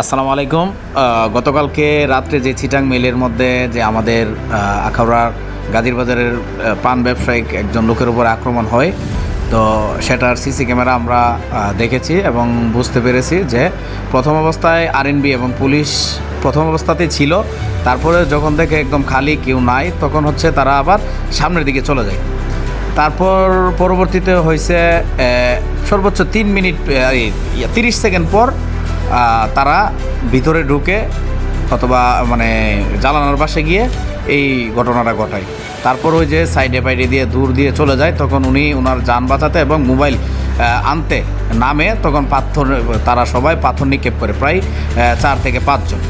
আসসালামু আলাইকুম। গতকালকে রাত্রে যে চিটাং মেলের মধ্যে যে আমাদের আখাউড়ার গাজীর বাজারের পান ব্যবসায়িক একজন লোকের উপর আক্রমণ হয়, তো সেটার সিসি ক্যামেরা আমরা দেখেছি এবং বুঝতে পেরেছি যে প্রথম অবস্থায় আরএনবি এবং পুলিশ প্রথম অবস্থাতেই ছিল। তারপরে যখন দেখে একদম খালি কেউ নাই, তখন হচ্ছে তারা আবার সামনের দিকে চলে যায়। তারপর পরবর্তীতে হয়েছে সর্বোচ্চ তিন মিনিট তিরিশ সেকেন্ড পর তারা ভিতরে ঢুকে অথবা মানে জ্বালানোর পাশে গিয়ে এই ঘটনাটা ঘটায়। তারপর ওই যে সাইডে পাইডে দিয়ে দূর দিয়ে চলে যায়, তখন উনি ওনার যান বাঁচাতে এবং মোবাইল আনতে নামে, তখন পাথর, তারা সবাই পাথর নিক্ষেপ করে, প্রায় চার থেকে পাঁচজন।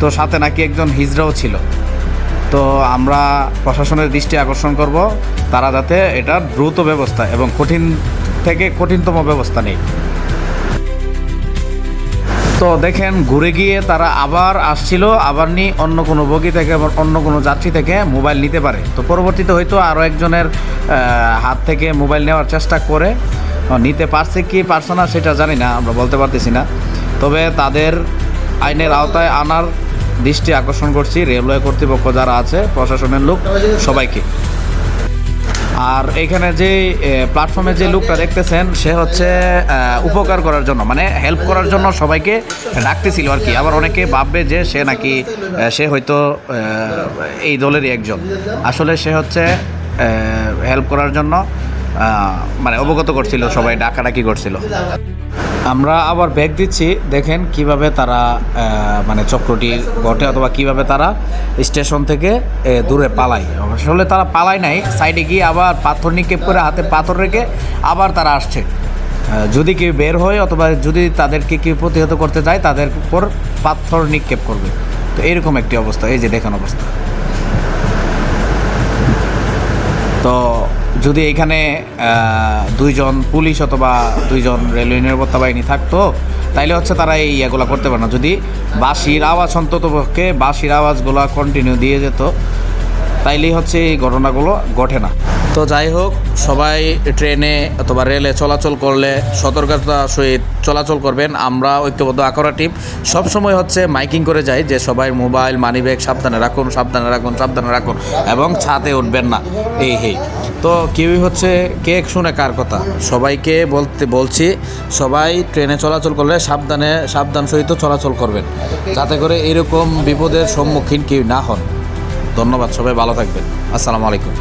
তো সাথে নাকি একজন হিজড়াও ছিল। তো আমরা প্রশাসনের দৃষ্টি আকর্ষণ করব, তারা যাতে এটা দ্রুত ব্যবস্থা এবং কঠিন থেকে কঠিনতম ব্যবস্থা নেই তো দেখেন, ঘুরে গিয়ে তারা আবার আসছিল, আবার নিয়ে অন্য কোনো বগি থেকে আবার অন্য কোনো যাত্রী থেকে মোবাইল নিতে পারে। তো পরবর্তীতে হয়তো আরও একজনের হাত থেকে মোবাইল নেওয়ার চেষ্টা করে নিতে পারছে কি পারছে না সেটা জানি না, আমরা বলতে পারতেছি না। তবে তাদের আইনের আওতায় আনার দৃষ্টি আকর্ষণ করছি, রেলওয়ে কর্তৃপক্ষ যারা আছে, প্রশাসনের লোক, সবাইকে। আর এখানে যে প্ল্যাটফর্মে যে লোকটা দেখতেছেন, সে হচ্ছে উপকার করার জন্য মানে হেল্প করার জন্য সবাইকে ডাকতেছিল আর কি। আবার অনেকে ভাববে যে সে নাকি সে হয়তো এই দলেরই একজন। আসলে সে হচ্ছে হেল্প করার জন্য মানে অবগত করছিল, সবাই ডাকাডাকি করছিল। আমরা আবার ব্যাগ দিচ্ছি, দেখেন কীভাবে তারা মানে চক্রটি ঘটে অথবা কীভাবে তারা স্টেশন থেকে দূরে পালায়। আসলে তারা পালায় নাই, সাইডে গিয়ে আবার পাথর নিক্ষেপ করে হাতে পাথর রেখে আবার তারা আসছে। যদি কেউ বের হয় অথবা যদি তাদেরকে কেউ প্রতিহত করতে যায়, তাদের উপর পাথর নিক্ষেপ করবে। তো এরকম একটি অবস্থা, এই যে দেখেন অবস্থা। তো যদি এখানে দুইজন পুলিশ অথবা দুইজন রেলওয়ে নিরাপত্তা বাহিনী থাকতো, তাইলে হচ্ছে তারা এই ইয়েগুলো করতে পারে না যদি বাঁশির আওয়াজ অন্তত পক্ষে বাঁশির আওয়াজগুলো কন্টিনিউ দিয়ে যেত, তাইলেই হচ্ছে এই ঘটনাগুলো ঘটে না। তো যাই হোক, সবাই ট্রেনে অথবা রেলে চলাচল করলে সতর্কতা সহিত চলাচল করবেন। আমরা ঐক্যবদ্ধ আকরা টিম। সবসময় হচ্ছে মাইকিং করে যাই যে সবাই মোবাইল মানিব্যাগ সাবধানে রাখুন সাবধানে রাখুন সাবধানে রাখুন এবং ছাদে উঠবেন না। এই হেই তো কেউই হচ্ছে কে শুনে কার কথা? সবাইকে বলতে বলছি, সবাই ট্রেনে চলাচল করলে সাবধানে সাবধান সহিত চলাচল করবেন। যাতে করে এরকম বিপদের সম্মুখীন কেউ না হন। ধন্যবাদ সবাই, ভালো থাকবেন। আসসালামু আলাইকুম।